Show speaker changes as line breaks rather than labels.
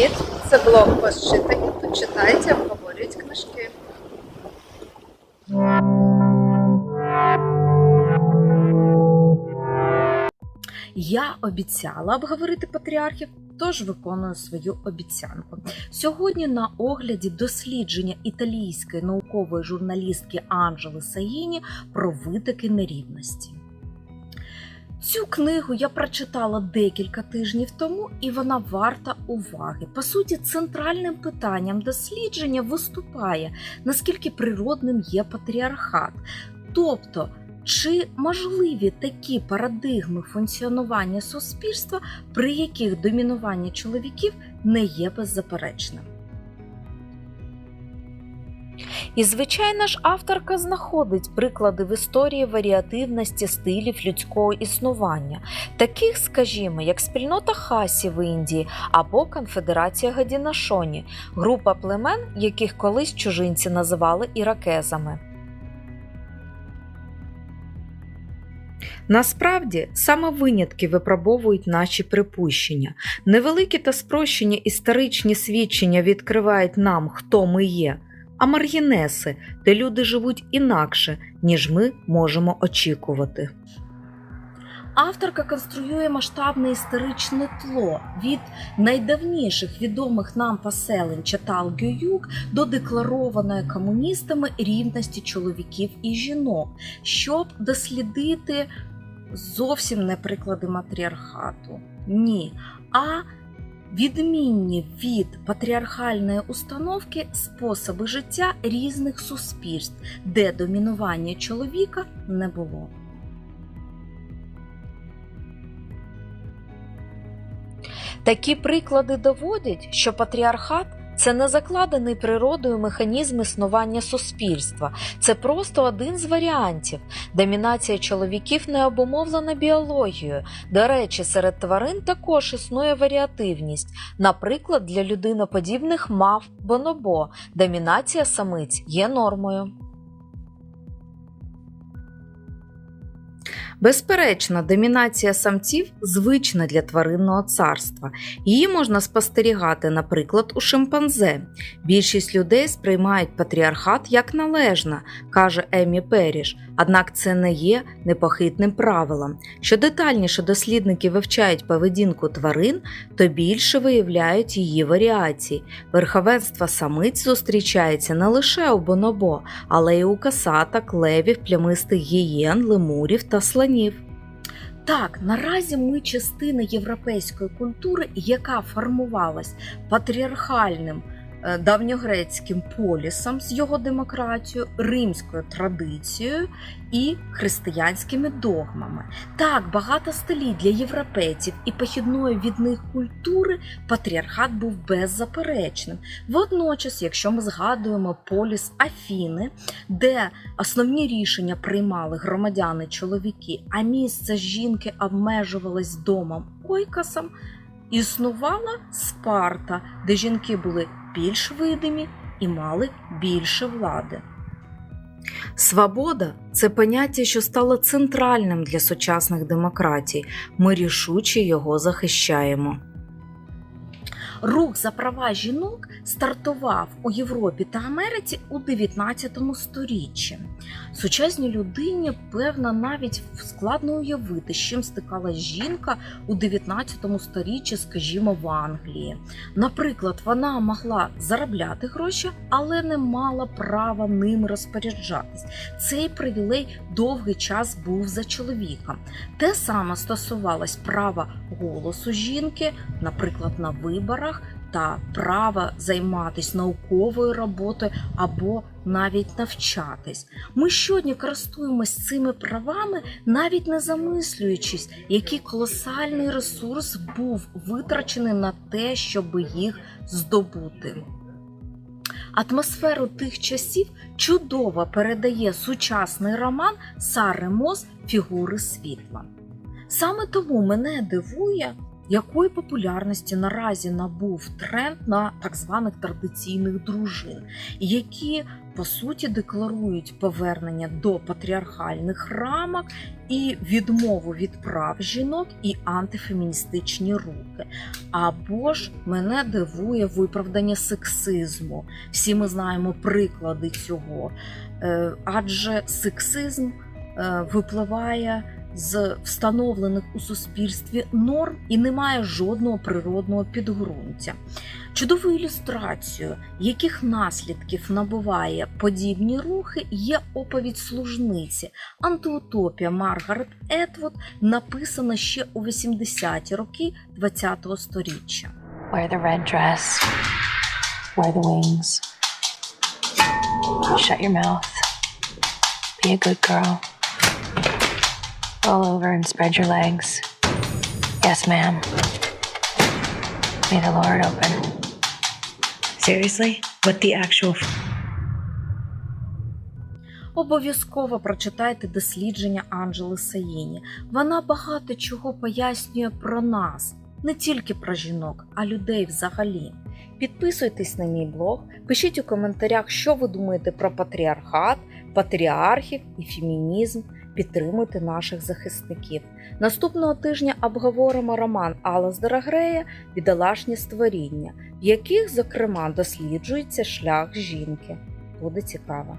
Привіт! Це блог «Постчитані». Тут читають обговорюють книжки. Я обіцяла обговорити патріархів, тож виконую свою обіцянку. Сьогодні на огляді дослідження італійської наукової журналістки Анджели Саїні про витоки нерівності. Цю книгу я прочитала декілька тижнів тому, і вона варта уваги. По суті, центральним питанням дослідження виступає, наскільки природним є патріархат. Тобто, чи можливі такі парадигми функціонування суспільства, при яких домінування чоловіків не є беззаперечним? І, звичайно ж, авторка знаходить приклади в історії варіативності стилів людського існування, таких, скажімо, як спільнота Хасі в Індії або Конфедерація Гадінашоні, група племен, яких колись чужинці називали іракезами. Насправді саме винятки випробовують наші припущення. Невеликі та спрощені історичні свідчення відкривають нам, хто ми є, а маргінеси, де люди живуть інакше, ніж ми можемо очікувати. Авторка конструює масштабне історичне тло від найдавніших відомих нам поселень Чатал-Гююк до декларованої комуністами рівності чоловіків і жінок, щоб дослідити зовсім не приклади матріархату. Ні. А відмінні від патріархальної установки способи життя різних суспільств, де домінування чоловіка не було. Такі приклади доводять, що патріархат це не закладений природою механізм існування суспільства, це просто один з варіантів. Домінація чоловіків не обумовлена біологією. До речі, серед тварин також існує варіативність. Наприклад, для людиноподібних мав бонобо домінація самиць є нормою. Безперечно, домінація самців звична для тваринного царства. Її можна спостерігати, наприклад, у шимпанзе. Більшість людей сприймають патріархат як належна, каже Емі Періш, однак це не є непохитним правилом. Що детальніше дослідники вивчають поведінку тварин, то більше виявляють її варіації. Верховенство самиць зустрічається не лише у бонобо, але й у касаток, левів, плямистих гієн, лемурів та слонів. Так, наразі ми частина європейської культури, яка формувалась патріархальним давньогрецьким полісом з його демократією, римською традицією і християнськими догмами. Так, багато століть для європейців і похідної від них культури патріархат був беззаперечним. Водночас, якщо ми згадуємо поліс Афіни, де основні рішення приймали громадяни чоловіки, а місце жінки обмежувалось домом ойкасом, існувала Спарта, де жінки були більш видимі і мали більше влади. Свобода це поняття, що стало центральним для сучасних демократій. Ми рішуче його захищаємо. Рух за права жінок стартував у Європі та Америці у 19 сторіччі. Сучасній людині, певно, навіть складно уявити, з чим стикалась жінка у 19 сторіччі, скажімо, в Англії. Наприклад, вона могла заробляти гроші, але не мала права ним розпоряджатись. Цей привілей довгий час був за чоловіком. Те саме стосувалось права голосу жінки, наприклад, на виборах та права займатися науковою роботою або навіть навчатись. Ми щодня користуємось цими правами, навіть не замислюючись, який колосальний ресурс був витрачений на те, щоб їх здобути. Атмосферу тих часів чудово передає сучасний роман Сари Мос Фігури світла. Саме тому мене дивує, Якої популярності наразі набув тренд на так званих традиційних дружин, які по суті декларують повернення до патріархальних рамок і відмову від прав жінок і антифеміністичні рухи. Або ж мене дивує виправдання сексизму. Всі ми знаємо приклади цього, Е, адже сексизм е, випливає з встановлених у суспільстві норм і не має жодного природного підґрунтя. Чудовою ілюстрацією, яких наслідків набуває подібні рухи, є оповідь служниці антиутопія Маргарет Етвуд, написана ще у 80-ті роки ХХ століття.
Wear the red dress. Wear the wings. Shut your mouth. Be a good girl. Roll over and spread your legs. Yes, ma'am. May the Lord open.
Seriously? What the actual f-
Обов'язково прочитайте дослідження Анджели Саїні. Вона багато чого пояснює про нас, не тільки про жінок, а людей взагалі.
Підписуйтесь на мій блог, пишіть у коментарях, що ви думаєте про патріархат, патріархів і фемінізм. Підтримуйте наших захисників. Наступного тижня обговоримо роман Аластера Грея Бідолашні створіння, в яких, зокрема, досліджується шлях жінки. Буде цікаво.